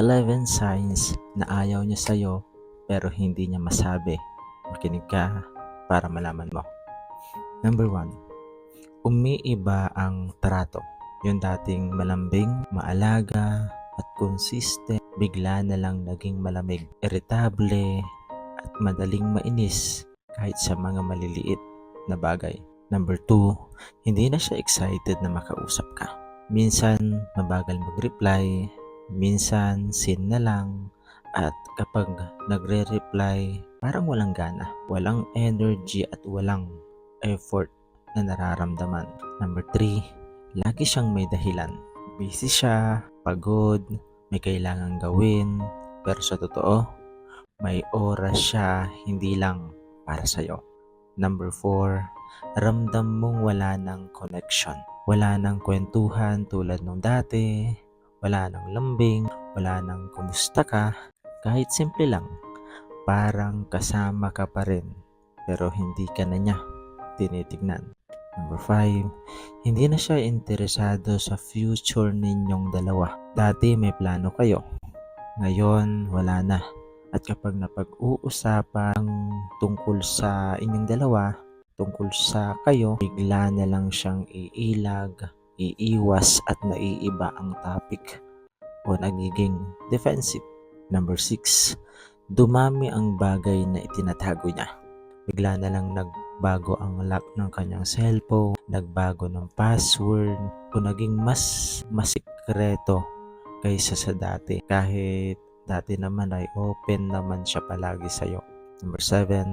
11 signs na ayaw niya sa'yo pero hindi niya masabi. Makinig ka para malaman mo. Number 1. Umiiba ang trato. Yung dating malambing, maalaga, at consistent, bigla na lang naging malamig, irritable, at madaling mainis kahit sa mga maliliit na bagay. Number 2, hindi na siya excited na makausap ka. Minsan, mabagal mag-reply, minsan, sin na lang, at kapag nagre-reply, parang walang gana, walang energy at walang effort na nararamdaman. Number 3, lagi siyang may dahilan. Busy siya, pagod, may kailangan gawin, pero sa totoo, may oras siya hindi lang para sa'yo. Number 4, ramdam mong wala ng connection. Wala ng kwentuhan tulad nung dati, wala ng lambing, wala ng kumusta ka, kahit simple lang. Parang kasama ka pa rin, pero hindi ka na niya tinitignan. Number 5, hindi na siya interesado sa future ninyong dalawa. Dati may plano kayo, ngayon wala na. At kapag napag-uusapan tungkol sa inyong dalawa, tungkol sa kayo, bigla na lang siyang iilag, iiwas at naiiba ang topic o nagiging defensive. Number 6, dumami ang bagay na itinatago niya. Bigla na lang nagbago ang lock ng kanyang cellphone, nagbago ng password, o naging mas masikreto kaysa sa dati. Kahit dati naman ay open naman siya palagi sa'yo. Number 7,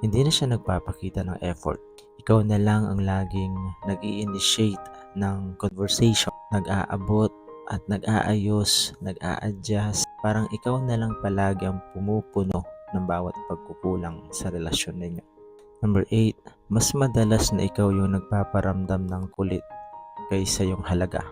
hindi na siya nagpapakita ng effort. Ikaw na lang ang laging nag initiate ng conversation, nag-aabot at nag-aayos, nag-a-adjust. Parang ikaw na lang palagi ang pumupuno ng bawat pagkukulang sa relasyon ninyo. Number 8, mas madalas na ikaw yung nagpaparamdam ng kulit kaysa yung halaga.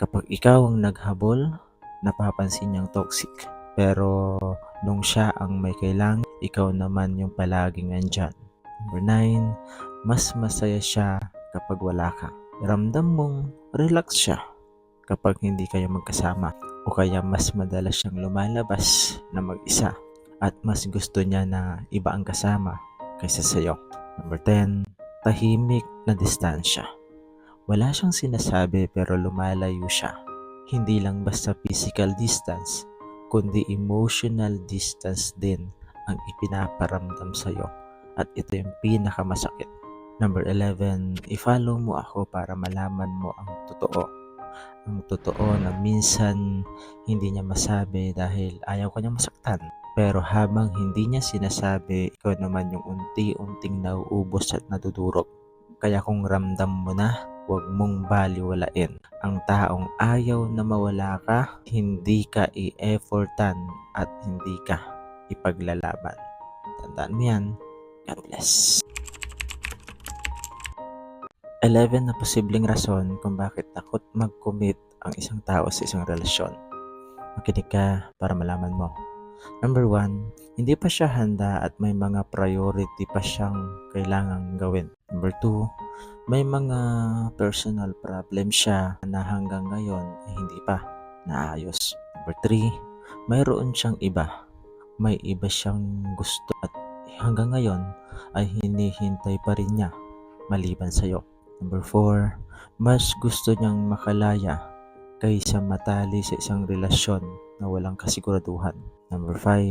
Kapag ikaw ang naghabol, napapansin niyang toxic. Pero nung siya ang may kailangan, ikaw naman yung palaging nandyan. Number 9, mas masaya siya kapag wala ka. Ramdam mong relax siya kapag hindi kayo magkasama o kaya mas madalas siyang lumalabas na mag-isa at mas gusto niya na iba ang kasama kaysa sa'yo. Number 10, tahimik na distansya. Wala siyang sinasabi pero lumalayo siya. Hindi lang basta physical distance, kundi emotional distance din ang ipinaparamdam sa'yo. At ito yung pinakamasakit. Number 11, i-follow mo ako para malaman mo ang totoo. Ang totoo na minsan hindi niya masabi dahil ayaw ka niya masaktan. Pero habang hindi niya sinasabi, ikaw naman yung unti-unting nauubos at nadudurog. Kaya kung ramdam mo na, huwag mong baliwalain. Ang taong ayaw na mawala ka, hindi ka i-effortan at hindi ka ipaglalaban. Tandaan mo yan. God bless. 11 na posibleng rason kung bakit takot mag-commit ang isang tao sa isang relasyon. Makinig ka para malaman mo. Number 1, hindi pa siya handa at may mga priority pa siyang kailangang gawin. Number 2, may mga personal problem siya na hanggang ngayon ay hindi pa naayos. Number 3, mayroon siyang iba. May iba siyang gusto at hanggang ngayon ay hinihintay pa rin niya maliban sa'yo. Number 4, mas gusto niyang makalaya kaysa matali sa isang relasyon na walang kasiguraduhan. Number 5,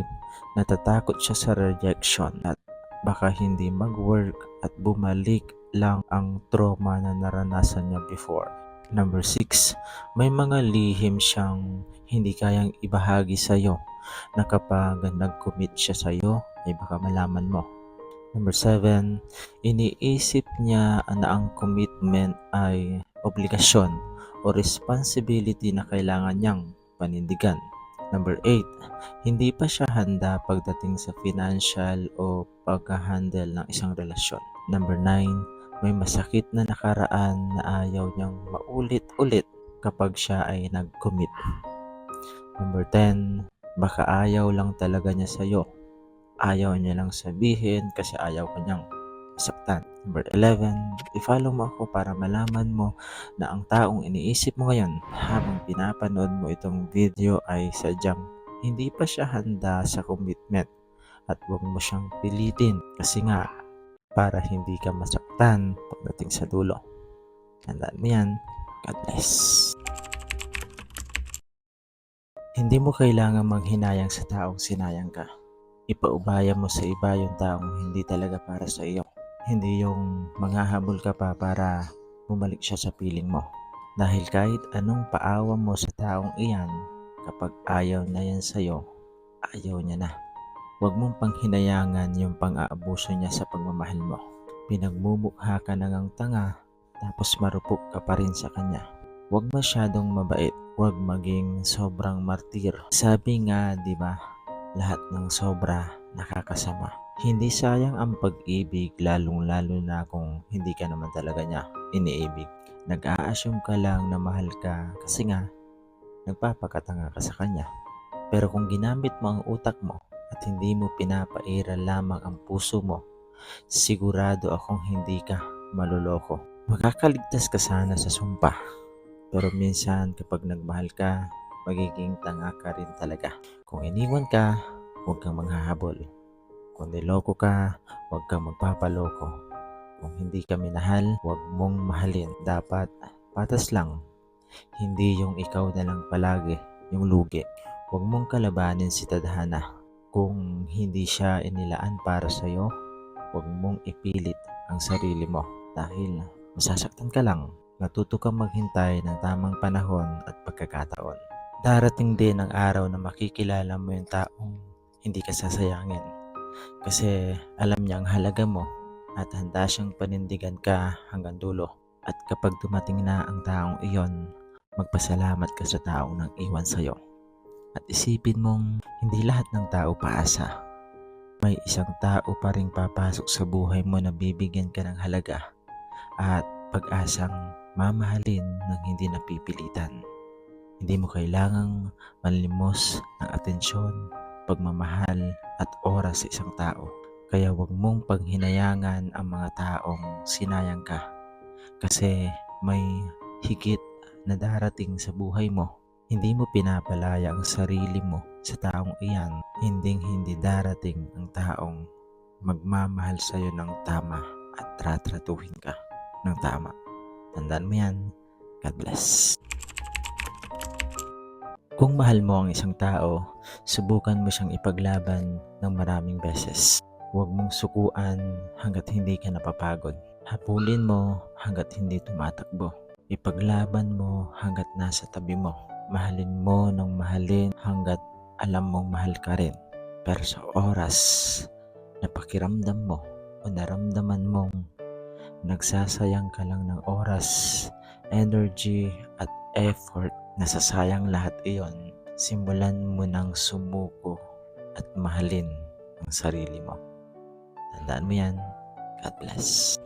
natatakot siya sa rejection at baka hindi mag-work at bumalik lang ang trauma na naranasan niya before. Number 6, may mga lihim siyang hindi kayang ibahagi sa iyo na kapag nag-commit siya sa iyo ay baka malaman mo. Number 7, iniisip niya na ang commitment ay obligasyon o responsibility na kailangan niyang panindigan. Number 8, hindi pa siya handa pagdating sa financial o pagka-handle ng isang relasyon. Number 9, may masakit na nakaraan na ayaw niyang maulit-ulit kapag siya ay nag-commit. Number 10, baka ayaw lang talaga niya sa'yo ayaw niya lang sabihin kasi ayaw kanyang masaktan. Number 11, i-follow mo ako para malaman mo na ang taong iniisip mo ngayon habang pinapanood mo itong video ay sadyang hindi pa siya handa sa commitment at huwag mo siyang pilitin kasi nga para hindi ka masaktan pagdating sa dulo. Tandaan mo yan. God bless. Hindi mo kailangan manghinayang sa taong sinayang ka. Ipaubaya mo sa iba yung taong hindi talaga para sa iyo. Hindi yung manghahabol ka pa para bumalik siya sa piling mo. Dahil kahit anong paawa mo sa taong iyan, kapag ayaw na yan sa'yo, ayaw niya na. Huwag mong panghinayangan yung pang-aabuso niya sa pagmamahal mo. Pinagmumukha ka na ngang tanga, tapos marupok ka pa rin sa kanya. Huwag masyadong mabait, huwag maging sobrang martir. Sabi nga, di ba, lahat ng sobra nakakasama. Hindi sayang ang pag-ibig lalong-lalo na kung hindi ka naman talaga niya iniibig. Nag-a-assume ka lang na mahal ka kasi nga nagpapakatanga ka sa kanya. Pero kung ginamit mo ang utak mo at hindi mo pinapairal lamang ang puso mo, sigurado akong hindi ka maluloko. Makakaligtas ka sana sa sumpa. Pero minsan kapag nagmahal ka, magiging tanga ka rin talaga. Kung iniwan ka, huwag kang manghahabol. Kung niloko ka, huwag kang magpapaloko. Kung hindi ka minahal, huwag mong mahalin. Dapat patas lang. Hindi yung ikaw na lang palagi, yung lugi. Huwag mong kalabanin si Tadhana. Kung hindi siya inilaan para sa'yo, huwag mong ipilit ang sarili mo dahil masasaktan ka lang. Natuto kang maghintay ng tamang panahon at pagkakataon. Darating din ang araw na makikilala mo yung taong hindi ka sasayangin. Kasi alam niya ang halaga mo at handa siyang panindigan ka hanggang dulo. At kapag dumating na ang taong iyon, magpasalamat ka sa taong nang iwan sa'yo. At isipin mong hindi lahat ng tao paasa. May isang tao pa rin papasok sa buhay mo na bibigyan ka ng halaga at pag-asang mamahalin ng hindi napipilitan. Hindi mo kailangang manlimos ng atensyon, pagmamahal at oras sa isang tao. Kaya huwag mong panghinayangan ang mga taong sinayang ka. Kasi may higit na darating sa buhay mo. Hindi mo pinapalaya ang sarili mo sa taong iyan. Hinding hindi darating ang taong magmamahal sa iyo ng tama at tratratuhin ka ng tama. Tandaan mo yan. God bless. Kung mahal mo ang isang tao, subukan mo siyang ipaglaban ng maraming beses. Huwag mong sukuan hanggat hindi ka napapagod. Hapulin mo hanggat hindi tumatakbo. Ipaglaban mo hanggat nasa tabi mo. Mahalin mo ng mahalin hanggat alam mong mahal ka rin. Pero sa oras na pakiramdam mo o naramdaman mong nagsasayang ka lang ng oras, energy at effort, nasasayang lahat iyon, simulan mo ng sumuko at mahalin ang sarili mo. Tandaan mo yan. God bless.